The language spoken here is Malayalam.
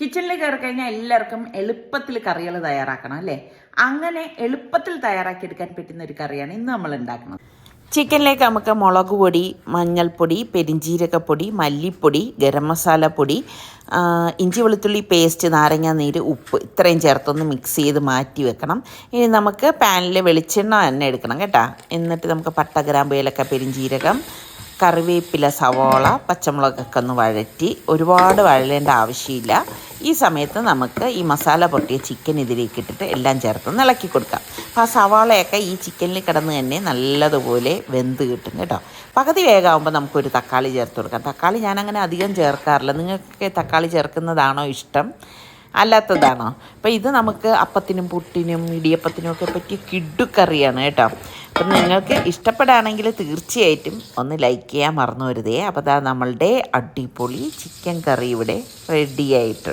കിച്ചണിൽ കയറി കഴിഞ്ഞാൽ എല്ലാവർക്കും എളുപ്പത്തിൽ കറികൾ തയ്യാറാക്കണം അല്ലേ? അങ്ങനെ എളുപ്പത്തിൽ തയ്യാറാക്കിയെടുക്കാൻ പറ്റുന്ന ഒരു കറിയാണ് ഇന്ന് നമ്മൾ ഉണ്ടാക്കുന്നത്. ചിക്കനിലേക്ക് നമുക്ക് മുളക് പൊടി മഞ്ഞൾപ്പൊടി പെരിഞ്ജീരകപ്പൊടി മല്ലിപ്പൊടി ഗരം മസാല പൊടി ഇഞ്ചി വെളുത്തുള്ളി പേസ്റ്റ് നാരങ്ങ നീര് ഉപ്പ് ഇത്രയും ചേർത്തൊന്ന് മിക്സ് ചെയ്ത് മാറ്റി വെക്കണം. ഇനി നമുക്ക് പാനിൽ വെളിച്ചെണ്ണ തന്നെ എടുക്കണം കേട്ടോ. എന്നിട്ട് നമുക്ക് പട്ട ഗ്രാമ്പ് ഏലക്ക പെരിഞ്ജീരകം കറിവേപ്പില സവോള പച്ചമുളകൊക്കെ ഒന്ന് വഴറ്റി ഒരുപാട് വഴലേണ്ട ആവശ്യമില്ല. ഈ സമയത്ത് നമുക്ക് ഈ മസാല പൊട്ടിയ ചിക്കൻ ഇതിലേക്ക് ഇട്ടിട്ട് എല്ലാം ചേർത്ത് ഇളക്കി കൊടുക്കാം. അപ്പോൾ ആ സവാളയൊക്കെ ഈ ചിക്കനിൽ കിടന്ന് തന്നെ നല്ലതുപോലെ വെന്ത് കിട്ടും കേട്ടോ. പകുതി വേഗമാകുമ്പോൾ നമുക്കൊരു തക്കാളി ചേർത്ത് കൊടുക്കാം. തക്കാളി ഞാനങ്ങനെ അധികം ചേർക്കാറില്ല. നിങ്ങൾക്ക് തക്കാളി ചേർക്കുന്നതാണോ ഇഷ്ടം? അല്ലാത്തതാണോ? അപ്പോൾ ഇത് നമുക്ക് അപ്പത്തിനും പുട്ടിനും ഇടിയപ്പത്തിനും ഒക്കെ പറ്റിയ കിഡുക്കറിയാണ് കേട്ടോ. അപ്പം നിങ്ങൾക്ക് ഇഷ്ടപ്പെടുകയാണെങ്കിൽ തീർച്ചയായിട്ടും ഒന്ന് ലൈക്ക് ചെയ്യാൻ മറന്നു വരുതേ. അപ്പോൾ അതാ നമ്മളുടെ അടിപൊളി ചിക്കൻ കറി ഇവിടെ റെഡി ആയിട്ടുണ്ട്.